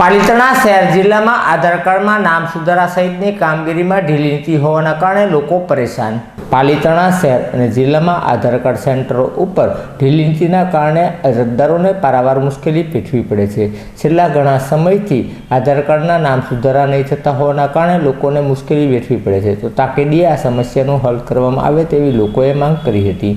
પાલિતાણા શહેર જિલ્લામાં આધાર કાર્ડમાં નામ સુધારા સહિતની કામગીરીમાં ઢીલી નીતિ હોવાના કારણે લોકો પરેશાન. પાલિતાણા શહેર અને જિલ્લામાં આધાર કાર્ડ સેન્ટરો ઉપર ઢીલી નીતિના કારણે અરજદારોને પારાવાર મુશ્કેલી વેઠવી પડે છે. છેલ્લા ઘણા સમયથી આધાર કાર્ડના નામ સુધારા નહીં થતા હોવાના કારણે લોકોને મુશ્કેલી વેઠવી પડે છે. તો તાકીદીએ આ સમસ્યાનું હલ કરવામાં આવે તેવી લોકોએ માંગ કરી હતી.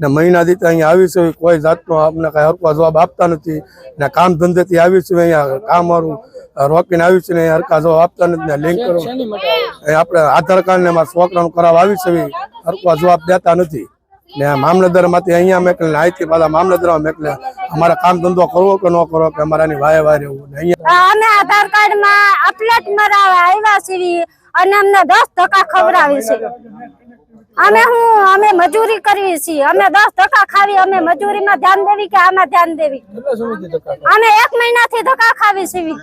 ને મહિનાથી દીતે અહીંયા આવી છે કોઈ જાતનો અમને કાંઈ હરખો જવાબ આપતા નથી. ને કામ ધંધેથી આવી છે અહીંયા કામ મારું રોકીને આવી છે ને અહીંયા હરકા જવાબ આપતા નથી. ને લિંક કરો. એ આપણે આધાર કાર્ડ ને મારા છોકરાનું કરાવ આવી છે હરખો જવાબ દેતા નથી. ને મામલતદારમાંથી અહીંયા મેકલે અહીંથી પાછા મામલતદાર મેકલે અમારે કામ ધંધો કરવો કે ન કરવો કે અમારાની વાય વાય રહેવું અહીંયા અમે આધાર કાર્ડમાં અપલેટ મરાવા આવ્યા છીએ અને અમને દસ ટકા ખવડાવી છે. અમે હું અમે મજૂરી કરવી છીએ. અમે દસ ધક્કા ખાવી અમે મજૂરીમાં ધ્યાન દેવી કે આમાં ધ્યાન દેવી? અમે એક મહિનાથી ધક્કા ખાવી છીએ.